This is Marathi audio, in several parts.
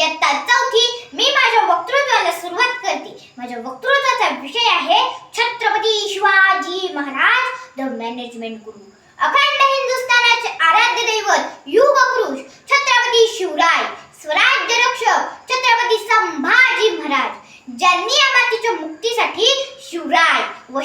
इयत्ता चौथी मी माझ्या वक्तृत्वाला सुरुवात करते. माझ्या वक्तृत्वाचा विषय आहे Chhatrapati Shivaji Maharaj the management guru अखंड हिंदुस्थानाचे आराध्य दैवत युग पुरुष छत्रपती शिवराय स्वराज्य रक्षक छत्रपती संभाजी महाराज ज्यांनी या मातीच्या मुक्तीसाठी शिवराय व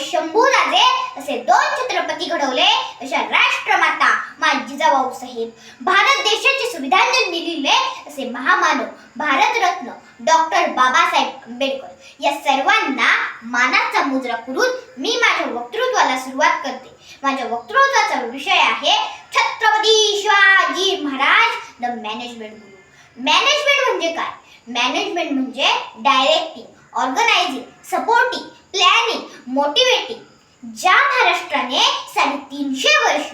असे दोन छत्रपती घडवले अशा राष्ट्रमाता माझी जिजाबाऊ साहेब. भारत देशाचे संविधान लिहिले असे महामानव भारतरत्न डॉक्टर बाबासाहेब आंबेडकर. या सर्वांना मानाचा मुजरा करून मी माझ्या वक्तृत्वाला सुरुवात करते. माझ्या वक्तृत्वाचा विषय आहे Chhatrapati Shivaji Maharaj the management guru. Management म्हणजे काय? मॅनेजमेंट म्हणजे directing organising supporting planning motivating ज्या महाराष्ट्राने साडेतीनशे वर्ष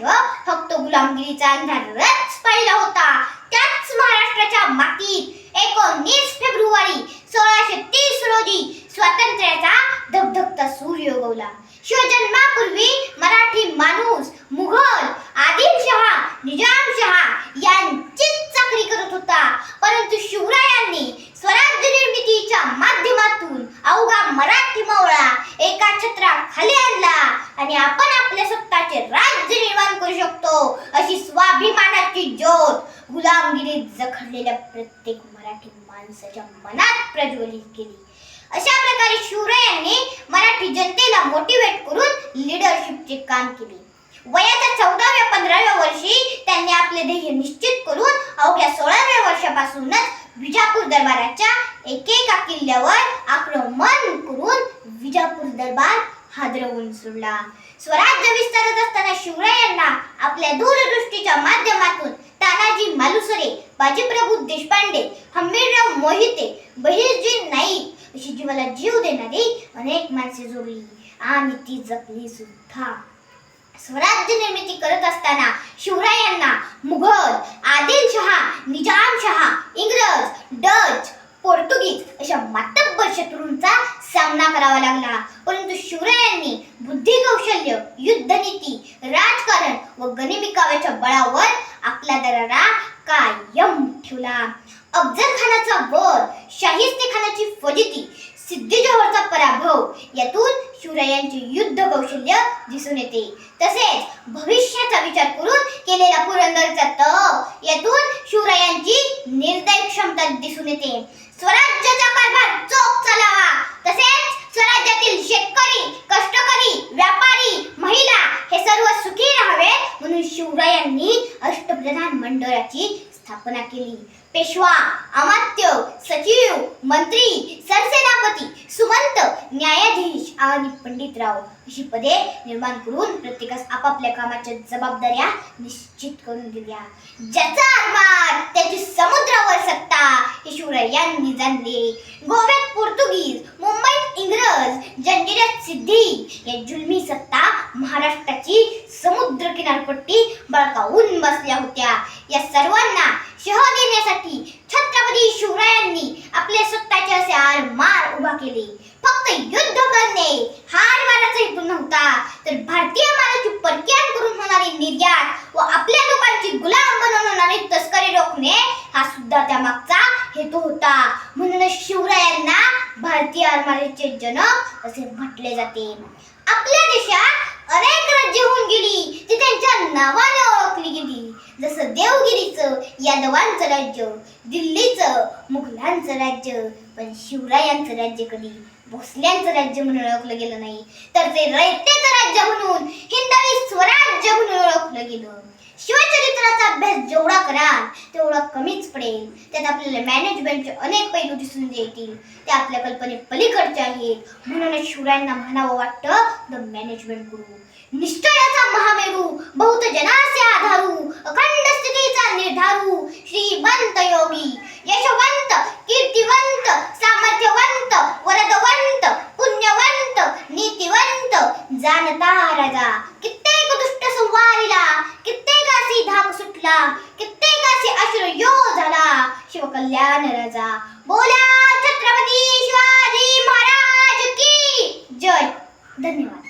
फक्त गुलामगिरीचा अंधारच पाहिला होता त्याच महाराष्ट्राच्या मातीत एकोणीस फेब्रुवारी सोळाशे तीस रोजी स्वातंत्र्याचा धगधगता सूर्य उगवला. शिवजन्मापूर्वी मराठी माणूस मुघल आदिलशहा निजामशहा यांचीच चाकरी करत होता. परंतु शिवरायांनी स्वराज्य निर्मितीच्या माध्यमातून अवघा मराठी मावळा एका छत्राखाली आणला. आणि आपण आपल्या स्वतःचे राज्य निर्माण करू शकतो अशी स्वाभिमानाची ज्योत गुलामगिरीत जखडलेल्या प्रत्येक मराठी माणसाच्या मनात प्रज्वलित केली. अशा प्रकारे शिवरायांनी मराठी जनतेला मोटिवेट करून लीडरशिपचे काम केले. वयाच्या चौदाव्या पंधराव्या वर्षी त्यांनी आपले ध्येय निश्चित करून अवघ्या सोळाव्या वर्षापासूनच विजापूर दरबाराच्या एकेका किल्ल्यावर आक्रमण करून विजापूर दरबार हादरवून सोडला स्वराज्य विस्तारत असताना शिवरायांना आपल्या दूरदृष्टीच्या माध्यमातून तानाजी मालुसरे बाजीप्रभू देशपांडे हंबीरराव मोहिते बहिर्जी नाईक अशी जीवाला जीव देणारी अनेक माणसे जोडली. आणि ती जपली सुद्धा. स्वराज्य निर्मिती करत असताना शिवरायांना मुघल आदिलशहा निजामशहा इंग्रज डच पोर्तुगीज अशा मातब्बर शत्रूंचा सामना करावा लागला. परंतु शिवरायांनी बुद्धी कौशल्य युद्धनीती राजकारण व गनिमिकाव्याच्या बळावर आपला दरारा कायम ठेवला. अफजल खानाचा वध शाहिस्ते खानाची फजिती सिद्धी जोहरचा पराभव यातून शिवरायांचे युद्ध कौशल्य दिसून येते. तसेच भविष्याचा विचार करून केलेला पुरंदरचा तप यातून शिवरायांची निर्दय क्षमता दिसून येते. स्वराज पंतप्रधान मंडळाची स्थापना केली. पेशवा अमात्य सचिव मंत्री सरसेनापती सुमंत न्यायाधीश आणि पंडितराव अशी पदे निर्माण करून प्रत्येकास आपापल्या कामाच्या जबाबदाऱ्या निश्चित करून दिल्या. ज्याचा आरमार त्याची समुद्रावर सत्ता हे शिवरायांनी जाणले. गोव्यात पोर्तुगीज मुंबईत इंग्रज जंजिरात सिद्धी या जुलमी सत्ता महाराष्ट्राची समुद्र किनारपट्टी बळकावून बसल्या होत्या. या सर्वांना शह देण्यासाठी छत्रपती शिवरायांनी आपले स्वतःचे असे आरमार उभा केले. फक्त युद्ध करणे हार माराचा हेतू नव्हता. तर भारतीय मालाची परकीयान करून होणारी निर्यात व आपल्या लोकांची गुलाम बनवून होणारी तस्करी रोखणे हा सुद्धा त्या मागचा हेतू होता. म्हणूनच शिवरायांना भारतीय आरमारीचे जनक असे म्हटले जाते. आपल्या देशात अनेक राज्य होऊन गेली ती त्यांच्या नावाने ओळखली गेली. जसं देवगिरीचं यादवांचं राज्य दिल्लीचं मुघलांचं राज्य पण शिवरायांचं राज्य कधी? भोसल्यांचं राज्य म्हणून ओळखलं गेलं नाही. तर ते रयतेचं राज्य म्हणून हिंदवी स्वराज्य म्हणून ओळखलं गेलं. शिवचरित्राचा अभ्यास जेवढा कराल तेवढा कमीच पडेल. त्यात आपल्याला मॅनेजमेंटचे अनेक पैलू दिसून येतील. ते आपल्या कल्पने पलीकडचे आहेत. म्हणून शिवरायांना म्हणावं वाटतं द मॅनेजमेंट गुरु निश्चयाचा महामेरू बहुत जनासे आधारू अखंड स्थितीचा निर्धारू श्रीमंत योगी यशवंत कीर्तिवंत सामर्थ्यवंत वरदवंत पुण्यवंत नीतिवंत जाणता कल्याण राजा. बोला छत्रपती शिवाजी महाराज की जय. धन्यवाद.